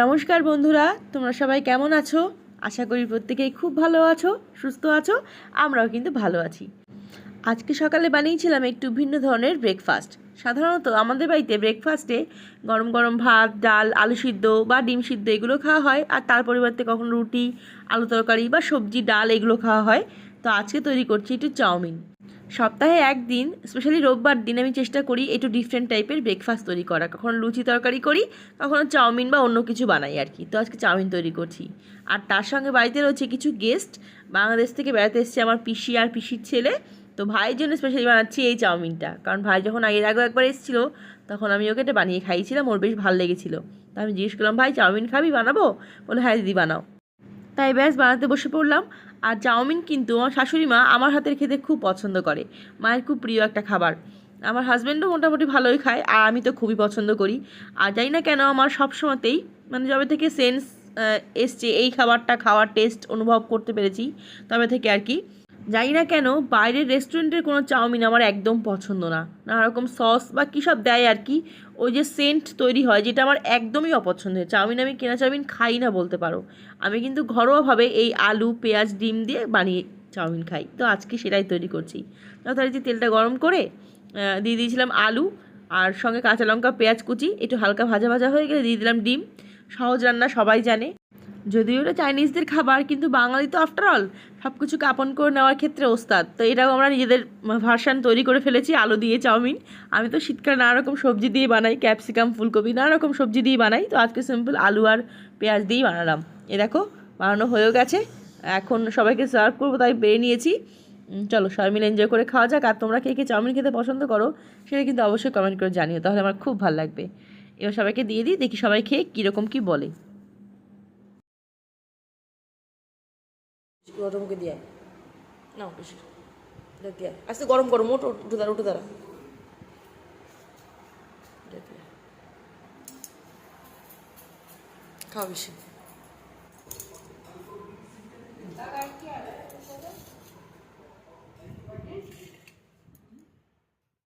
নমস্কার বন্ধুরা, তোমরা সবাই কেমন আছো? আশা করি প্রত্যেকেই খুব ভালো আছো, সুস্থ আছো, আমরাও কিন্তু ভালো আছি। আজকে সকালে বানিয়েছিলাম একটু ভিন্ন ধরনের ব্রেকফাস্ট সাধারণত আমাদের বাড়িতে ব্রেকফাস্টে গরম গরম ভাত, ডাল, আলু সিদ্ধ বা ডিম সিদ্ধ এগুলো খাওয়া হয়, আর তার পরিবর্তে কখনো রুটি, আলু তরকারি বা সবজি, ডাল এগুলো খাওয়া হয়। তো আজকে তৈরি করছি একটু চাউমিন। সপ্তাহে একদিন স্পেশালি রোববার দিন আমি চেষ্টা করি একটু ডিফারেন্ট টাইপের ব্রেকফাস্ট তৈরি করা। কখনো লুচি তরকারি করি, কখনো চাউমিন বা অন্য কিছু বানাই আর কি। তো আজকে চাউমিন তৈরি করছি। আর তার সঙ্গে বাড়িতে রয়েছে কিছু গেস্ট বাংলাদেশ থেকে বেড়াতে এসেছে আমার পিসি আর পিসির ছেলে। তো ভাইয়ের জন্য স্পেশালি বানাচ্ছি এই চাউমিনটা। কারণ ভাই যখন আগের আগেও একবার এসেছিল, তখন আমি ওকে এটা বানিয়ে খাইয়েছিলাম, ওর বেশ ভালো লেগেছিলো। তো আমি জিজ্ঞেস করলাম, ভাই, চাউমিন খাবি? বানাবো? বলে হ্যাঁ দিদি, বানাও। তাই ব্যাস বানাতে বসে পড়লাম। আর চাউমিন কিন্তু আমার শাশুড়ি মা আমার হাতের খেতে খুব পছন্দ করে। মায়ের খুব প্রিয় একটা খাবার। আমার হাজব্যান্ডও মোটামুটি ভালোই খায়, আর আমি তো খুবই পছন্দ করি। আর জানি না কেন আমার সব সময়তেই মানে যবে থেকে সেন্স এসছে এই খাবারটা খাওয়ার টেস্ট অনুভব করতে পেরেছি, তবে থেকে আর কি। জানি না কেন, বাইরের রেস্টুরেন্টের কোনো চাউমিন আমার একদম পছন্দ না। নানা রকম সস বা কী সব দেয় আর কি, ওই যে সেন্ট তৈরি হয়, যেটা আমার একদমই অপছন্দের চাউমিন আমি কেনা চাউমিন খাই না বলতে পারো। আমি কিন্তু ঘরোয়াভাবে এই আলু, পেঁয়াজ, ডিম দিয়ে বানিয়ে চাউমিন খাই। তো আজকে সেটাই তৈরি করছি। যথারীতি তেলটা গরম করে দিয়ে দিয়েছিলাম আলু, আর সঙ্গে কাঁচা লঙ্কা, পেঁয়াজ কুচি, একটু হালকা ভাজা ভাজা হয়ে গেলে দিয়ে দিলাম ডিম। সহজ রান্না সবাই জানে। যদিও এটা চাইনিজদের খাবার, কিন্তু বাঙালি তো আফটার অল সব কিছু কাপন করে নেওয়ার ক্ষেত্রে ওস্তাদ। তো এটাও আমরা নিজেদের ভার্সান তৈরি করে ফেলেছি, আলু দিয়ে চাউমিন। আমি তো শীতকালে নানা রকম সবজি দিয়ে বানাই ক্যাপসিকাম ফুলকপি, নানা রকম সবজি দিয়ে বানাই। তো আজকে সিম্পল আলু আর পেঁয়াজ দিয়েই বানালাম। এ দেখো, বানানো হয়েও গেছে। এখন সবাইকে সার্ভ করব, তাই বেড়ে নিয়েছি। চলো সবাই মিলে এনজয় করে খাওয়া যাক। আর তোমরা কে কে চাউমিন খেতে পছন্দ করো, সেটা কিন্তু অবশ্যই কমেন্ট করে জানিও। তাহলে আমার খুব ভালো লাগবে। এবার সবাইকে দিয়ে দিই, দেখি সবাই খেয়ে কীরকম কী বলে। ওটা মুখে দিয়ে। না বেশি। এটা দিয়ে। আস্তে গরম গরম ওটো উঠে দাঁড়া উঠে দাঁড়া। খাওয়া বেশি।